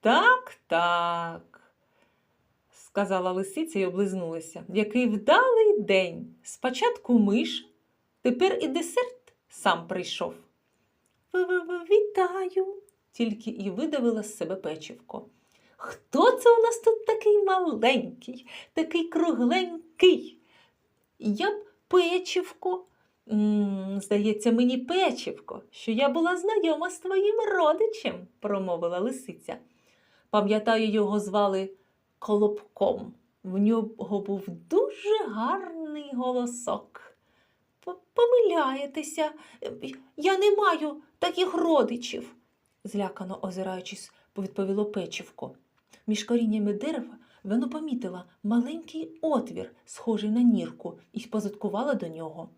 Так, так, сказала лисиця і облизнулася. Який вдалий день. Спочатку миш, тепер і десерт сам прийшов. Вітаю, тільки і видавила з себе печивко. Хто це у нас тут такий маленький, такий кругленький? Я б печивко. «М, Здається, мені печивко, що я була знайома з твоїм родичем, промовила лисиця. Пам'ятаю, його звали Колобком. В нього був дуже гарний голосок. Помиляєтеся, я не маю таких родичів, злякано озираючись, відповіло печивко. Між коріннями дерева воно помітила маленький отвір, схожий на нірку, і позадкувала до нього.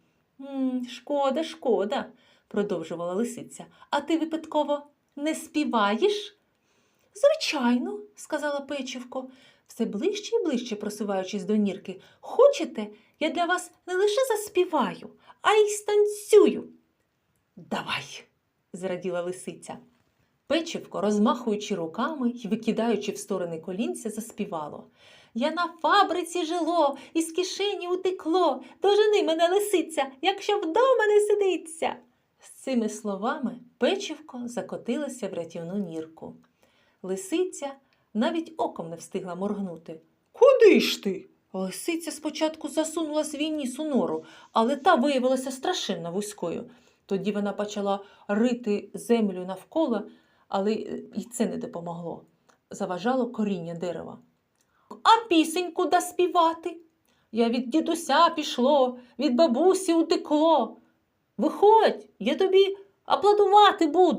«М, шкода, шкода, продовжувала лисиця. А ти випадково не співаєш? Звичайно, сказала печивко, все ближче і ближче просуваючись до нірки. Хочете, я для вас не лише заспіваю, а й станцюю. Давай, зраділа лисиця. Печивко, розмахуючи руками й викидаючи в сторони колінця, заспівало. Я на фабриці жило, із кишені утекло, дожени мене лисиця, якщо вдома не сидиться. З цими словами печивко закотилося в рятівну нірку. Лисиця навіть оком не встигла моргнути. Куди ж ти? Лисиця спочатку засунула свій ніс у нору, але та виявилася страшенно вузькою. Тоді вона почала рити землю навколо, але і це не допомогло. Заважало коріння дерева. А пісень куди співати? Я від дідуся пішло, від бабусі утекло. Виходь, я тобі аплодувати буду.